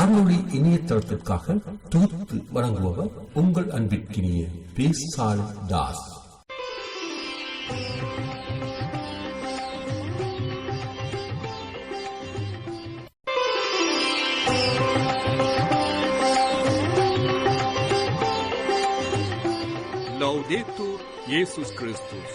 அருளொளி இணையதளத்திற்காக தொகுத்து வழங்குபவர் உங்கள் அன்பிற்கினிய பேசால் தாஸ் லௌதேத்தூர் இயேசுஸ் கிறிஸ்துஸ்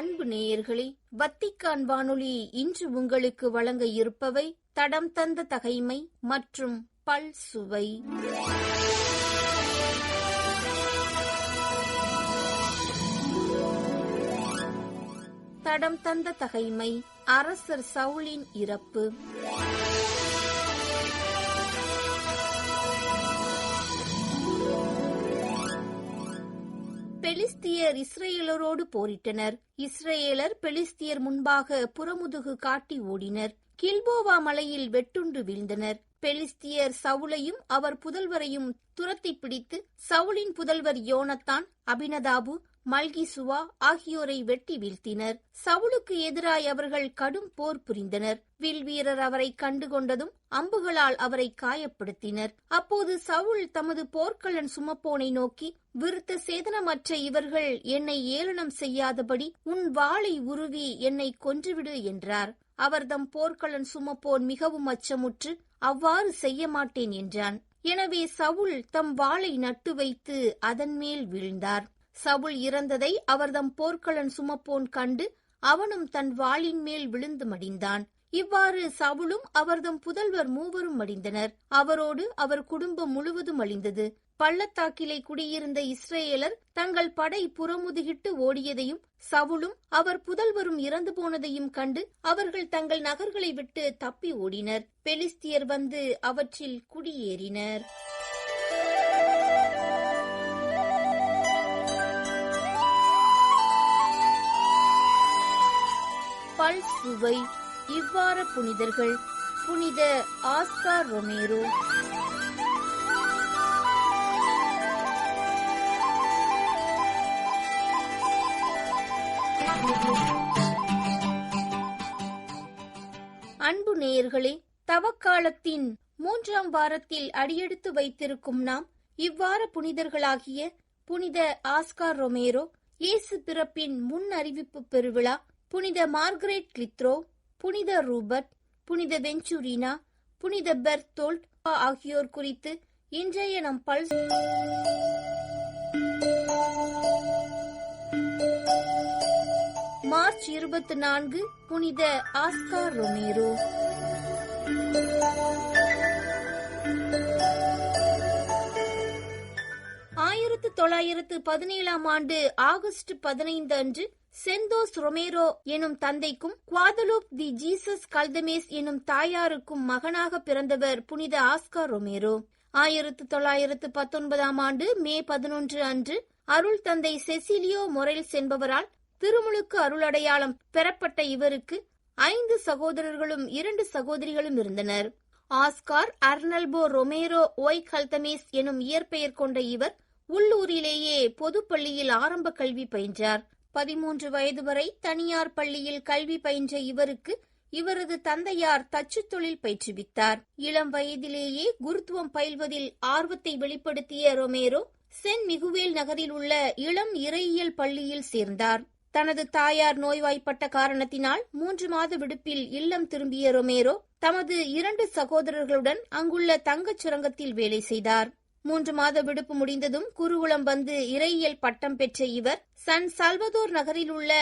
அன்பு நேயர்களே வத்திக்கான் வானொலி இன்று உங்களுக்கு வழங்க இருப்பவை தடம் தந்த தகைமை மற்றும் பல் சுவை. தடம் தந்த தகைமை அரசர் சவுலின் இறப்பு. பெலிஸ்தியர் இஸ்ரேலரோடு போரிட்டனர். இஸ்ரேலர் பெலிஸ்தியர் முன்பாக புறமுதுகு காட்டி ஓடினர். கில்போவா மலையில் வெட்டுண்டு வீழ்ந்தனர். பெலிஸ்தியர் சவுலையும் அவர் புதல்வரையும் துரத்தி பிடித்து சவுலின் புதல்வர் யோனத்தான் அபினதாபு மல்கிசுவா ஆகியோரை வெட்டி வீழ்த்தினர். சவுலுக்கு எதிராய் அவர்கள் கடும் போர் புரிந்தனர். வில் வீரர் அவரை கண்டுகொண்டதும் அம்புகளால் அவரை காயப்படுத்தினர். அப்போது சவுல் தமது போர்க்களன் சுமப்போனை நோக்கி விருத்த சேதனமற்ற இவர்கள் என்னை ஏளனம் செய்யாதபடி உன் வாளை உருவி என்னை கொன்றுவிடு என்றார். அவர்தம் போர்க்களன் சுமப்போன் மிகவும் அச்சமுற்று அவ்வாறு செய்ய மாட்டேன் என்றான். எனவே சவுல் தம் வாளை நட்டு வைத்து அதன் மேல் வீழ்ந்தார். சவுல் இறந்ததை அவர்தம் போர்க்களன் சுமப்போன் கண்டு அவனும் தன் வாளின் மேல் விழுந்து மடிந்தான். இவ்வாறு சவுலும் அவர்தம் புதல்வர் மூவரும் மடிந்தனர். அவரோடு அவர் குடும்பம் முழுவதும் அழிந்தது. பள்ளத்தாக்கிலே குடியிருந்த இஸ்ரேலர் தங்கள் படை புறமுதுகிட்டு ஓடியதையும் சவுலும் அவர் புதல்வரும் இறந்து போனதையும் கண்டு அவர்கள் தங்கள் நகர்களை விட்டு தப்பி ஓடினர். பெலிஸ்தியர் வந்து அவற்றில் குடியேறினர். பால் சுவை இவ்வார புனிதர்கள் புனித ஆஸ்கார் ரொமேரோ. அன்பு நேயர்களே தவக்காலத்தின் மூன்றாம் வாரத்தில் அடியெடுத்து வைத்திருக்கும் நாம் இவ்வார புனிதர்களாகிய புனித ஆஸ்கார் ரொமேரோ இயேசு பிறப்பின் முன் அறிவிப்பு பெருவிழா புனித மார்கரெட் கிளித்ரோ புனித ரூபர்ட் புனித வெஞ்சூரினா புனித பெர்தோல்ட் ஆகியோர் குறித்து இன்றைய நம் பல் மார்ச் இருபத்தி நான்கு புனித ஆஸ்கார் ரொமேரோ. ஆயிரத்து தொள்ளாயிரத்து பதினேழாம் ஆண்டு ஆகஸ்ட் பதினைந்து அன்று செந்தோஸ் ரொமேரோ எனும் தந்தைக்கும் குவாதலூப் தி ஜீசஸ் கல்தமேஸ் எனும் தாயாருக்கும் மகனாக பிறந்தவர் புனித ஆஸ்கார் ரொமேரோ. ஆயிரத்து தொள்ளாயிரத்து பத்தொன்பதாம் ஆண்டு மே பதினொன்று அன்று அருள் தந்தை செசிலியோ மொரேல்ஸ் என்பவரால் திருமுழுக்கு அருளடையாளம் பெறப்பட்ட இவருக்கு ஐந்து சகோதரர்களும் இரண்டு சகோதரிகளும் இருந்தனர். Oscar Arnulfo Romero y Galdamez எனும் இயற்பெயர் கொண்ட இவர் உள்ளூரிலேயே பொதுப்பள்ளியில் ஆரம்ப கல்வி பயின்றார். பதிமூன்று வயது வரை தனியார் பள்ளியில் கல்வி பயின்ற இவருக்கு இவரது தந்தையார் தச்சு தொழில் பயிற்றுவித்தார். இளம் வயதிலேயே குருத்துவம் பயில்வதில் ஆர்வத்தை வெளிப்படுத்திய ரொமேரோ சென் மிகுவேல் நகரில் உள்ள இளம் இறையியல் பள்ளியில் சேர்ந்தார். தனது தாயார் நோய்வாய்ப்பட்ட காரணத்தினால் மூன்று மாத விடுப்பில் இல்லம் திரும்பிய ரொமேரோ தமது இரண்டு சகோதரர்களுடன் அங்குள்ள தங்கச் சுரங்கத்தில் வேலை செய்தார். மூன்று மாத விடுப்பு முடிந்ததும் குருகுலம் வந்து இறையியல் பட்டம் பெற்ற இவர் சன் சால்வதோர் நகரில் உள்ள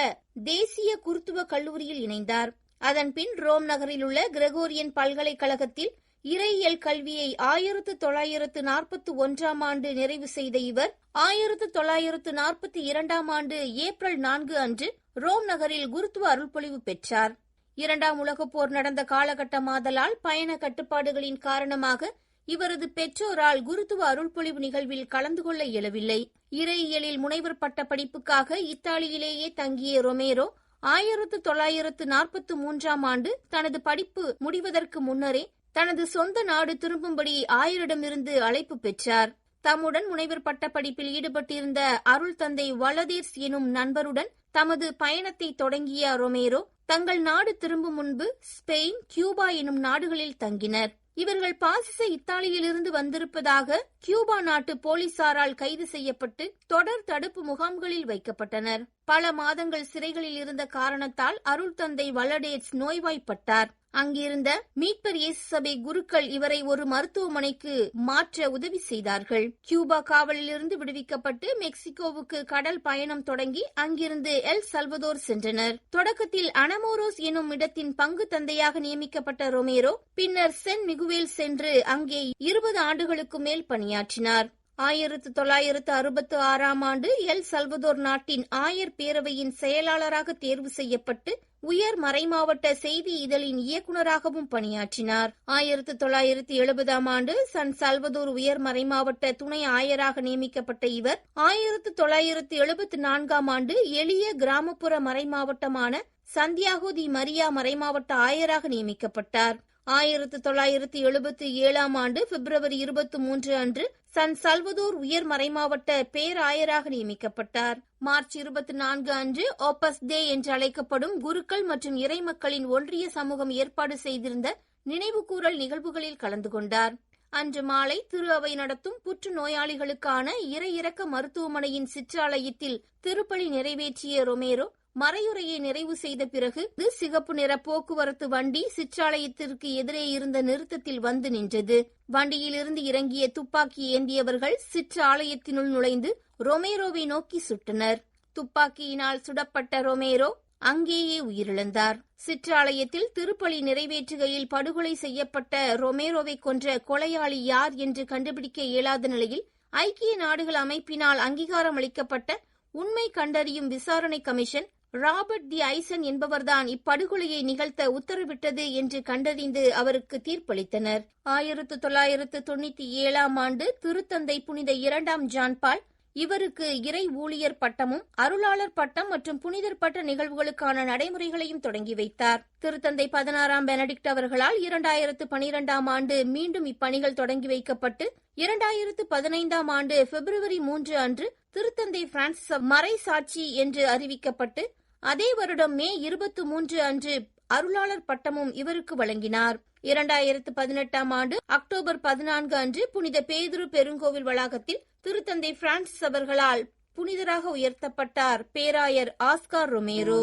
தேசிய குருத்துவ கல்லூரியில் இணைந்தார். அதன்பின் ரோம் நகரில் உள்ள கிரெகோரியன் பல்கலைக்கழகத்தில் இறையியல் கல்வியை ஆயிரத்து தொள்ளாயிரத்து நாற்பத்தி ஒன்றாம் ஆண்டு நிறைவு செய்த இவர் ஆயிரத்து தொள்ளாயிரத்து நாற்பத்தி இரண்டாம் ஆண்டு ஏப்ரல் நான்கு அன்று ரோம் நகரில் குருத்துவ அருள்பொழிவு பெற்றார். இரண்டாம் உலகப் போர் நடந்த காலகட்டமாதலால் பயண கட்டுப்பாடுகளின் காரணமாக இவரது பெற்றோரால் குருத்துவ அருள்பொழிவு நிகழ்வில் கலந்து கொள்ள இயலவில்லை. இறையியலில் முனைவர் பட்ட படிப்புக்காக இத்தாலியிலேயே தங்கிய ரொமேரோ ஆயிரத்து தொள்ளாயிரத்து நாற்பத்தி மூன்றாம் ஆண்டு தனது படிப்பு முடிவதற்கு முன்னரே தனது சொந்த நாடு திரும்பும்படி ஆயரிடமிருந்து அழைப்பு பெற்றார். தம்முடன் முனைவர் பட்ட படிப்பில் ஈடுபட்டிருந்த அருள் தந்தை வலதேர்ஸ் எனும் நண்பருடன் தமது பயணத்தை தொடங்கிய ரொமேரோ தங்கள் நாடு திரும்பும் முன்பு ஸ்பெயின் கியூபா எனும் நாடுகளில் தங்கினர். இவர்கள் பாசிச இத்தாலியிலிருந்து வந்திருப்பதாக கியூபா நாட்டு போலீசாரால் கைது செய்யப்பட்டு தொடர் தடுப்பு முகாம்களில் வைக்கப்பட்டனர். பல மாதங்கள் சிறைகளில் இருந்த காரணத்தால் அருள் தந்தை வல்லடேட்ஸ் நோய்வாய்ப்பட்டார். அங்கிருந்த மீட்பர் இயேசு சபை குருக்கள் இவரை ஒரு மருத்துவமனைக்கு மாற்ற உதவி செய்தார்கள். கியூபா காவலிலிருந்து விடுவிக்கப்பட்டு மெக்சிகோவுக்கு கடல் பயணம் தொடங்கி அங்கிருந்து எல் சல்வதோர் சென்றனர். தொடக்கத்தில் அனமோரோஸ் எனும் இடத்தின் பங்கு தந்தையாக நியமிக்கப்பட்ட ரொமேரோ பின்னர் சென் மிகுவேல் சென்று அங்கே இருபது ஆண்டுகளுக்கு மேல் பணியாற்றினார். ஆயிரத்து தொள்ளாயிரத்து அறுபத்து ஆறாம் ஆண்டு எல் சல்வதோர் நாட்டின் ஆயர் பேரவையின் செயலாளராக தேர்வு செய்யப்பட்டு உயர் மறைமாவட்ட செய்தி இதழின் இயக்குநராகவும் பணியாற்றினார். ஆயிரத்து தொள்ளாயிரத்து எழுபதாம் ஆண்டு சன் சல்வதோர் உயர் மறைமாவட்ட துணை ஆயராக நியமிக்கப்பட்ட இவர் ஆயிரத்து தொள்ளாயிரத்து எழுபத்தி நான்காம் ஆண்டு எளிய கிராமப்புற மறைமாவட்டமான சந்தியாகோ தி மரியா மறைமாவட்ட ஆயராக நியமிக்கப்பட்டார். ஆயிரத்து தொள்ளாயிரத்து எழுபத்தி ஏழாம் ஆண்டு பிப்ரவரி இருபத்தி மூன்று அன்று சன் சல்வதோர் உயர் மறைமாவட்ட பேராயராக நியமிக்கப்பட்டார். மார்ச் இருபத்தி நான்கு அன்று ஓபஸ் டே என்று அழைக்கப்படும் குருக்கள் மற்றும் இறைமக்களின் ஒன்றிய சமூகம் ஏற்பாடு செய்திருந்த நினைவுகூரல் நிகழ்வுகளில் கலந்து கொண்டார். அன்று மாலை திரு அவை நடத்தும் புற்று நோயாளிகளுக்கான இறையிறக்க மருத்துவமனையின் சிற்றாலயத்தில் திருப்பலி நிறைவேற்றிய ரொமேரோ மறையுறையை நிறைவு செய்த பிறகு சிகப்பு நிற போக்குவரத்து வண்டி சிற்றாலயத்திற்கு எதிரே இருந்த நிறுத்தத்தில் வந்து நின்றது. வண்டியிலிருந்து இறங்கிய துப்பாக்கி ஏந்தியவர்கள் சிற்றாலயத்தினுள் நுழைந்து ரொமேரோவை நோக்கி சுட்டனர். துப்பாக்கியினால் சுடப்பட்ட ரொமேரோ அங்கேயே உயிரிழந்தார். சிற்றாலயத்தில் திருப்பலி நிறைவேற்றுகையில் படுகொலை செய்யப்பட்ட ரொமேரோவை கொன்ற கொலையாளி யார் என்று கண்டுபிடிக்க இயலாத நிலையில் ஐக்கிய நாடுகள் அமைப்பினால் அங்கீகாரம் அளிக்கப்பட்ட உண்மை கண்டறியும் விசாரணை கமிஷன் ராபர்ட் தி ஐசன் என்பவர்தான் இப்படுகொலையை நிகழ்த்த உத்தரவிட்டது என்று கண்டறிந்து அவருக்கு தீர்ப்பளித்தனர். ஆயிரத்து தொள்ளாயிரத்து தொண்ணூத்தி ஏழாம் ஆண்டு திருத்தந்தை புனித இரண்டாம் ஜான்பால் இவருக்கு இறை ஊழியர் பட்டமும் அருளாளர் பட்டம் மற்றும் புனிதர் பட்ட நிகழ்வுகளுக்கான நடைமுறைகளையும் தொடங்கி வைத்தார். திருத்தந்தை பதினாறாம் பெனடிக்ட் அவர்களால் இரண்டாயிரத்து பனிரெண்டாம் ஆண்டு மீண்டும் இப்பணிகள் தொடங்கி வைக்கப்பட்டு இரண்டாயிரத்து பதினைந்தாம் ஆண்டு பிப்ரவரி மூன்று அன்று திருத்தந்தை பிரான்சிஸ் மறை சாட்சி என்று அறிவிக்கப்பட்டு அதே வருடம் மே இருபத்தி மூன்று அன்று அருளாளர் பட்டமும் இவருக்கு வழங்கினார். இரண்டாயிரத்து பதினெட்டாம் ஆண்டு அக்டோபர் பதினான்கு அன்று புனித பேதுரு பெருங்கோவில் வளாகத்தில் திருத்தந்தை பிரான்சிஸ் அவர்களால் புனிதராக உயர்த்தப்பட்டார் பேராயர் ஆஸ்கார் ரொமேரோ.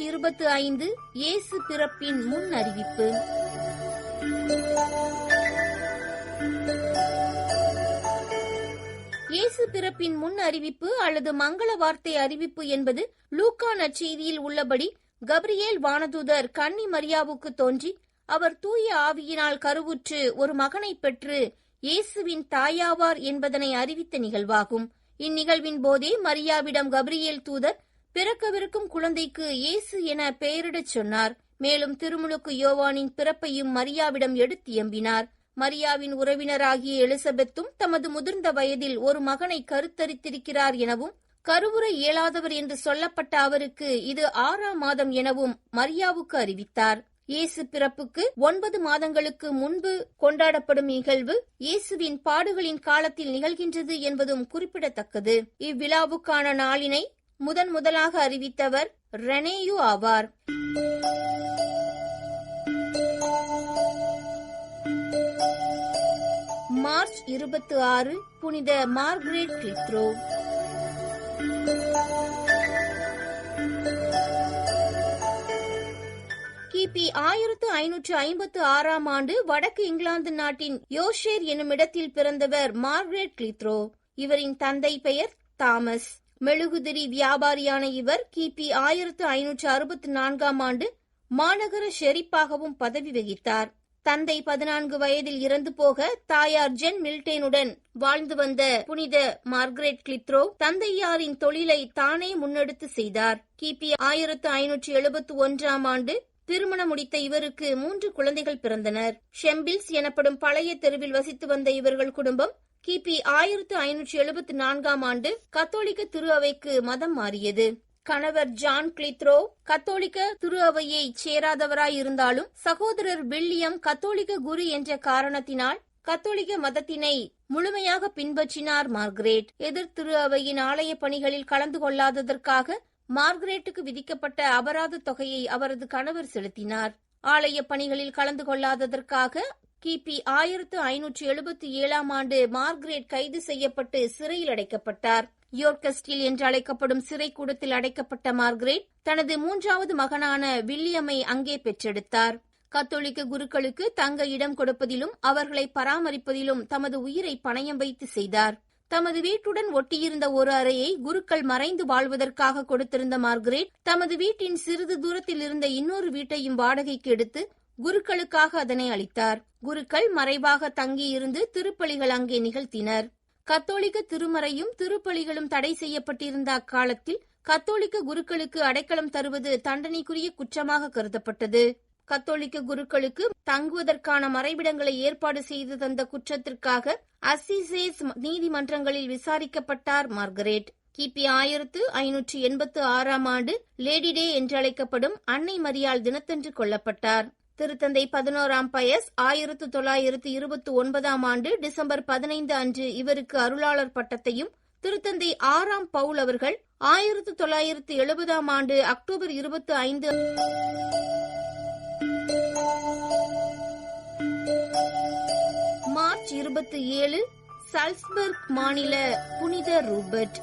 நூற்றி இருபத்தி ஐந்து இயேசு பிறப்பின் முன் அறிவிப்பு. இயேசு பிறப்பின் முன் அறிவிப்பு அல்லது மங்கள வார்த்தை அறிவிப்பு என்பது லூக்கா நற்செய்தியில் உள்ளபடி கப்ரியேல் வானதூதர் கன்னி மரியாவுக்கு தோன்றி அவர் தூய ஆவியினால் கருவுற்று ஒரு மகனை பெற்று இயேசுவின் தாயாவார் என்பதனை அறிவித்த நிகழ்வாகும். இந்நிகழ்வின் போதே மரியாவிடம் கப்ரியேல் தூதர் பிறக்கவிருக்கும் குழந்தைக்கு இயேசு என பெயரிடச் சொன்னார். மேலும் திருமுழுக்கு யோவானின் பிறப்பையும் மரியாவிடம் எடுத்து எம்பினார். மரியாவின் உறவினராகிய எலிசபெத்தும் தமது முதிர்ந்த வயதில் ஒரு மகனை கருத்தரித்திருக்கிறார் எனவும் கருவுரை இயலாதவர் என்று சொல்லப்பட்ட அவருக்கு இது ஆறாம் மாதம் எனவும் மரியாவுக்கு அறிவித்தார். இயேசு பிறப்புக்கு ஒன்பது மாதங்களுக்கு முன்பு கொண்டாடப்படும் நிகழ்வு இயேசுவின் பாடுகளின் காலத்தில் நிகழ்கின்றது என்பதும் குறிப்பிடத்தக்கது. இவ்விழாவுக்கான நாளினை முதன் முதலாக அறிவித்தவர் ரெனேயு ஆவார். மார்ச் இருபத்தி ஆறு புனித மார்கரெட் கிளித்ரோ கிபி ஆயிரத்து ஐநூற்று ஐம்பத்து ஆறாம் ஆண்டு வடக்கு இங்கிலாந்து நாட்டின் யோஷேர் என்னும் இடத்தில் பிறந்தவர் மார்கரெட் கிளித்ரோ இவரின் தந்தை பெயர் தாமஸ். மெழுகுதிரி வியாபாரியான இவர் கிபி ஆயிரத்து ஐநூற்று அறுபத்தி நான்காம் ஆண்டு மாநகர ஷெரிப்பாகவும் பதவி வகித்தார். தந்தை பதினான்கு வயதில் இறந்து போக தாயார் ஜென் மில்டேனுடன் வாழ்ந்து வந்த புனித மார்கரெட் கிளித்ரோ தந்தையாரின் தொழிலை தானே முன்னெடுத்து செய்தார். கிபி ஆயிரத்து ஐநூற்று எழுபத்து ஒன்றாம் ஆண்டு திருமணம் முடித்த இவருக்கு மூன்று குழந்தைகள் பிறந்தனர். ஷெம்பில்ஸ் எனப்படும் பழைய தெருவில் வசித்து வந்த இவர்கள் குடும்பம் கிபி ஆயிரத்து ஐநூற்றி எழுபத்தி நான்காம் ஆண்டு கத்தோலிக்க திரு அவைக்கு மதம் மாறியது. கணவர் ஜான் கிளித்ரோ கத்தோலிக்க திரு அவையை சேராதவராய் இருந்தாலும் சகோதரர் வில்லியம் கத்தோலிக்க குரு என்ற காரணத்தினால் கத்தோலிக்க மதத்தினை முழுமையாக பின்பற்றினார் மார்கரேட். எதிர் திரு அவையின் ஆலய பணிகளில் கலந்து கொள்ளாததற்காக மார்கரேட்டுக்கு விதிக்கப்பட்ட அபராத தொகையை அவரது கணவர் செலுத்தினார். ஆலய பணிகளில் கலந்து கொள்ளாததற்காக கிபி ஆயிரத்து ஐநூற்று எழுபத்தி ஏழாம் ஆண்டு மார்கரெட் கைது செய்யப்பட்டு சிறையில் அடைக்கப்பட்டார். யோர்கஸ்டில் என்று அழைக்கப்படும் சிறைக்கூடத்தில் அடைக்கப்பட்ட மார்கரெட் தனது மூன்றாவது மகனான வில்லியமை அங்கே பெற்றெடுத்தார். கத்தோலிக்க குருக்களுக்கு தங்க இடம் கொடுப்பதிலும் அவர்களை பராமரிப்பதிலும் தமது உயிரை பணயம் வைத்து செய்தார். தமது வீட்டுடன் ஒட்டியிருந்த ஒரு அறையை குருக்கள் மறைந்து வாழ்வதற்காக கொடுத்திருந்த மார்கரெட் தமது வீட்டின் சிறிது தூரத்தில் இருந்த இன்னொரு வீட்டையும் வாடகைக்கு எடுத்து குருக்களுக்காக அதனை அளித்தார். குருக்கள் மறைவாக தங்கியிருந்து திருப்பலிகள் அங்கே நிகழ்த்தினர். கத்தோலிக்க திருமறையும் திருப்பலிகளும் தடை செய்யப்பட்டிருந்த அக்காலத்தில் கத்தோலிக்க குருக்களுக்கு அடைக்கலம் தருவது தண்டனைக்குரிய குற்றமாக கருதப்பட்டது. கத்தோலிக்க குருக்களுக்கு தங்குவதற்கான மறைவிடங்களை ஏற்பாடு செய்து தந்த குற்றத்திற்காக அசிசேஸ் நீதிமன்றங்களில் விசாரிக்கப்பட்டார் மார்கரெட். கிபி ஆயிரத்து ஐநூற்று எண்பத்து ஆறாம் ஆண்டு லேடி டே என்றழைக்கப்படும் அன்னை மரியாள் தினத்தன்று கொல்லப்பட்டார். திருத்தந்தை பதினோராம் பயஸ் ஆயிரத்து தொள்ளாயிரத்து இருபத்தி ஒன்பதாம் ஆண்டு டிசம்பர் பதினைந்து அன்று இவருக்கு அருளாளர் பட்டத்தையும் திருத்தந்தை ஆறாம் பவுல் அவர்கள் ஆயிரத்து தொள்ளாயிரத்து எழுபதாம் ஆண்டு அக்டோபர் இருபத்தி ஐந்து மார்ச் இருபத்தி ஏழு சல்ஸ்பர்க் மாநில புனித ரூபர்ட்.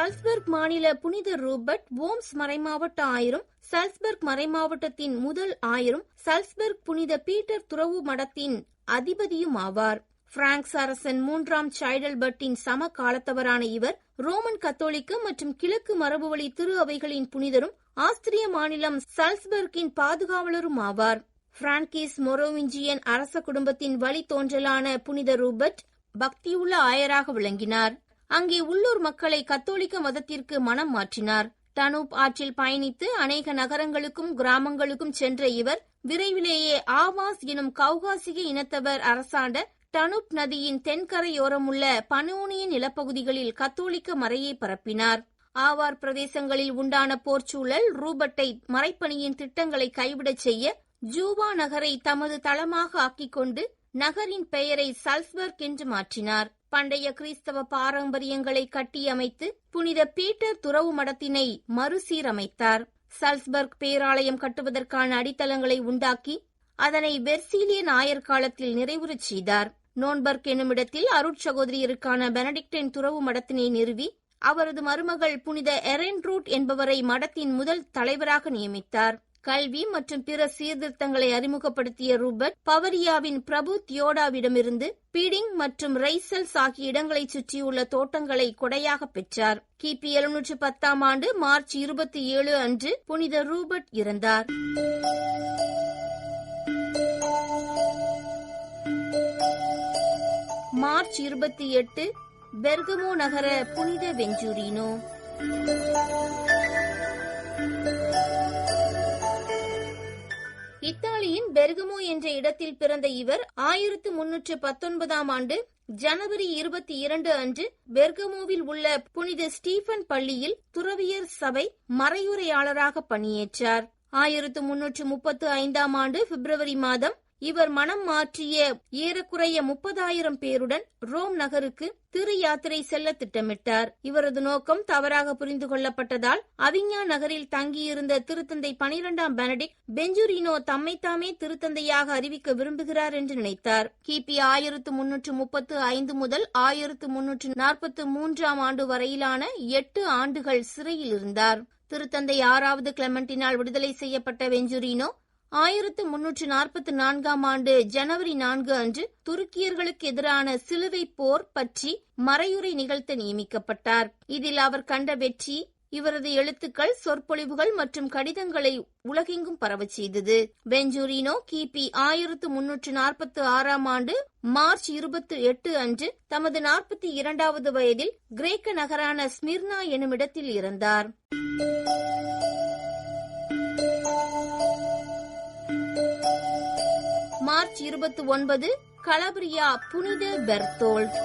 சல்ஸ்பர்க் மாநில புனித ரூபர்ட் ஓம்ஸ் மறைமாவட்ட ஆயிரம் சல்ஸ்பர்க் மறைமாவட்டத்தின் முதல் ஆயிரம் சல்ஸ்பர்க் புனித பீட்டர் துறவு மடத்தின் அதிபதியும் ஆவார். பிராங்க்ஸ் அரசன் மூன்றாம் சைடல்பர்ட்டின் சம காலத்தவரான இவர் ரோமன் கத்தோலிக்க மற்றும் கிழக்கு மரபுவழி திரு அவைகளின் புனிதரும் ஆஸ்திரிய மாநிலம் சல்ஸ்பர்க்கின் பாதுகாவலரும் ஆவார். பிரான்கிஸ் மொரோவிஞ்சியன் அரச குடும்பத்தின் வழி தோன்றலான புனித ரூபர்ட் பக்தியுள்ள ஆயராக விளங்கினார். அங்கே உள்ளூர் மக்களை கத்தோலிக்க மதத்திற்கு மனம் மாற்றினார். டனூப் ஆற்றில் பயணித்து அநேக நகரங்களுக்கும் கிராமங்களுக்கும் சென்ற இவர் விரைவிலேயே ஆவாஸ் எனும் கௌகாசிக இனத்தவர் அரசாண்ட டனுப் நதியின் தென்கரையோரமுள்ள பனோனிய நிலப்பகுதிகளில் கத்தோலிக்க மறையை பரப்பினார். ஆவார் பிரதேசங்களில் உண்டான போர்ச்சூழல் ரூபட்டை மறைப்பணியின் திட்டங்களை கைவிடச் செய்ய ஜூவா நகரை தமது தளமாக ஆக்கிக் கொண்டு நகரின் பெயரை சல்ஸ்பர்க் என்று மாற்றினார். பண்டைய கிறிஸ்தவ பாரம்பரியங்களை கட்டியமைத்து புனித பீட்டர் துறவு மடத்தினை மறுசீரமைத்தார். சல்ஸ்பர்க் பேராலயம் கட்டுவதற்கான அடித்தளங்களை உண்டாக்கி அதனை வெர்சீலிய ஆயர் காலத்தில் நிறைவுறச் செய்தார். நோன்பர்க் என்னுமிடத்தில் அருட்சகோதரியருக்கான பெனடிக்டின் துறவு மடத்தினை நிறுவி அவரது மருமகள் புனித எரென்ரூட் என்பவரை மடத்தின் முதல் தலைவராக நியமித்தார். கல்வி மற்றும் பிற சீர்திருத்தங்களை அறிமுகப்படுத்திய ரூபர்ட் பவரியாவின் பிரபு தியோடாவிடமிருந்து பீடிங் மற்றும் ரைசல்ஸ் ஆகிய இடங்களைச் சுற்றியுள்ள தோட்டங்களை கொடையாக பெற்றார். கிபி எழுநூற்று பத்தாம் ஆண்டு மார்ச் இருபத்தி ஏழு அன்று புனித ரூபர்ட் இறந்தார். மார்ச் இருபத்தி எட்டு பெர்கமோ நகர புனித வெஞ்சூரினோ. இத்தாலியின் பெர்கமோ என்ற இடத்தில் பிறந்த இவர் ஆயிரத்து முன்னூற்று பத்தொன்பதாம் ஆண்டு ஜனவரி இருபத்தி இரண்டு அன்று பெர்கமோவில் உள்ள புனித ஸ்டீபன் பள்ளியில் துறவியர் சபை மறையுரையாளராக பணியேற்றார். ஆயிரத்து முன்னூற்று முப்பத்து ஐந்தாம் ஆண்டு பிப்ரவரி மாதம் இவர் மனம் மாற்றிய ஏறக்குறைய முப்பதாயிரம் பேருடன் ரோம் நகருக்கு திரு யாத்திரை செல்ல திட்டமிட்டார். இவரது நோக்கம் தவறாக புரிந்து கொள்ளப்பட்டதால் அவிஞா நகரில் தங்கியிருந்த திருத்தந்தை பனிரெண்டாம் பெனடிக் பெஞ்சுரினோ தம்மைத்தாமே திருத்தந்தையாக அறிவிக்க விரும்புகிறார் என்று நினைத்தார். கிபி ஆயிரத்து முன்னூற்று முப்பத்து ஐந்து முதல் ஆயிரத்து முன்னூற்று நாற்பத்து மூன்றாம் ஆண்டு வரையிலான எட்டு ஆண்டுகள் சிறையில் இருந்தார். திருத்தந்தை ஆறாவது கிளமெண்டினால் விடுதலை செய்யப்பட்ட வெஞ்சுரினோ ஆயிரத்து முன்னூற்று நாற்பத்தி நான்காம் ஆண்டு ஜனவரி நான்கு அன்று துருக்கியர்களுக்கு எதிரான சிலுவை போர் பற்றி மறையுரை நிகழ்த்த நியமிக்கப்பட்டார். இதில் அவர் கண்ட வெற்றி இவரது எழுத்துக்கள் சொற்பொழிவுகள் மற்றும் கடிதங்களை உலகெங்கும் பரவச் செய்தது. பெஞ்சூரினோ கிபி ஆயிரத்து முன்னூற்று நாற்பத்தி ஆறாம் ஆண்டு மார்ச் இருபத்தி எட்டு அன்று தமது நாற்பத்தி இரண்டாவது வயதில் கிரேக்க நகரான ஸ்மிர்னா எனும் இடத்தில் இறந்தார். மார்ச் இருபத்தி ஒன்பது கலபிரியா புனித பெர்தோல்ட்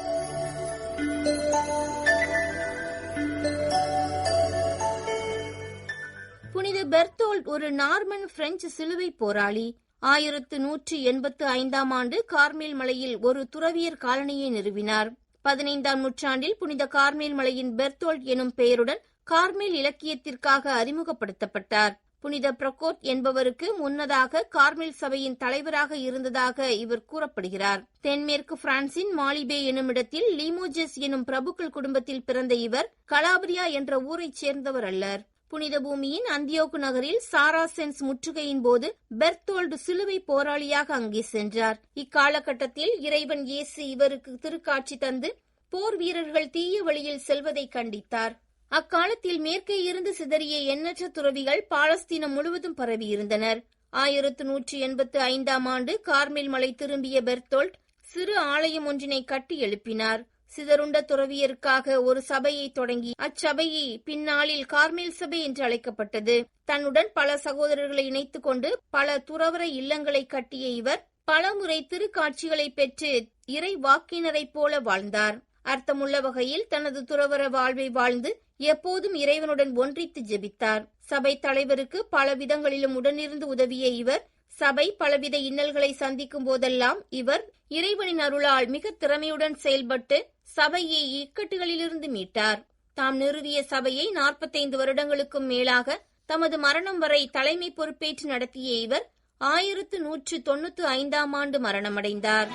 புனித பெர்தோல்ட் ஒரு நார்மன் பிரெஞ்சு சிலுவை போராளி. ஆயிரத்து நூற்றி எண்பத்து ஐந்தாம் ஆண்டு கார்மேல் மலையில் ஒரு துறவியர் காலனியை நிறுவினார். பதினைந்தாம் நூற்றாண்டில் புனித கார்மேல் மலையின் பெர்தோல்ட் எனும் பெயருடன் கார்மேல் இலக்கியத்திற்காக அறிமுகப்படுத்தப்பட்டார். புனித பிரகோட் என்பவருக்கு முன்னதாக கார்மில் சபையின் தலைவராக இருந்ததாக இவர் கூறப்படுகிறார். தென்மேற்கு பிரான்சின் மாலிபே எனும் இடத்தில் லீமோஜஸ் எனும் பிரபுக்கள் குடும்பத்தில் பிறந்த இவர் கலாபரியா என்ற ஊரைச் சேர்ந்தவர் அல்லர். புனித பூமியின் அந்தியோக்கு நகரில் சாராசென்ஸ் முற்றுகையின் போது பெர்தோல்டு சிலுவை போராளியாக அங்கே சென்றார். இக்காலகட்டத்தில் இறைவன் இயேசு இவருக்கு திருக்காட்சி தந்து போர் வீரர்கள் தீய வழியில் செல்வதை கண்டித்தார். அக்காலத்தில் மேற்கே இருந்து சிதறிய எண்ணற்ற துறவிகள் பாலஸ்தீனம் முழுவதும் பரவியிருந்தனர். ஆயிரத்து நூற்றி எண்பத்து ஐந்தாம் ஆண்டு கார்மேல் மலை திரும்பிய பெர்தோல்ட் சிறு ஆலயம் ஒன்றினை கட்டி எழுப்பினார். சிதறுண்ட துறவியருக்காக ஒரு சபையை தொடங்கி அச்சபையை பின்னாளில் கார்மேல் சபை என்று அழைக்கப்பட்டது. தன்னுடன் பல சகோதரர்களை இணைத்துக் கொண்டு பல துறவர இல்லங்களை கட்டிய இவர் பலமுறை திருக்காட்சிகளை பெற்று இறை வாக்கினரைப் போல வாழ்ந்தார். அர்த்தமுள்ள வகையில் தனது துறவர வாழ்வை வாழ்ந்து எப்போதும் இறைவனுடன் ஒன்றித்து ஜெபித்தார். சபை தலைவருக்கு பல விதங்களிலும் உடனிருந்து உதவிய இவர் சபை பலவித இன்னல்களை சந்திக்கும் போதெல்லாம் இவர் இறைவனின் அருளால் மிக திறமையுடன் செயல்பட்டு சபையை இக்கட்டுகளிலிருந்து மீட்டார். தாம் நிறுவிய சபையை நாற்பத்தைந்து வருடங்களுக்கும் மேலாக தமது மரணம் வரை தலைமை பொறுப்பேற்று நடத்திய இவர் ஆயிரத்து நூற்று தொன்னூற்று ஐந்தாம் ஆண்டு மரணமடைந்தார்.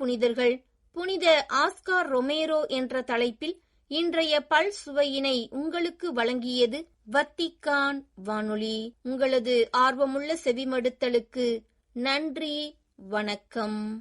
புனிதர்கள். புனித ஆஸ்கார் ரொமேரோ என்ற தலைப்பில் இன்றைய பல் சுவையினை உங்களுக்கு வழங்கியது வத்திக்கான் வானொலி. உங்களது ஆர்வமுள்ள செவிமடுத்தலுக்கு நன்றி வணக்கம்.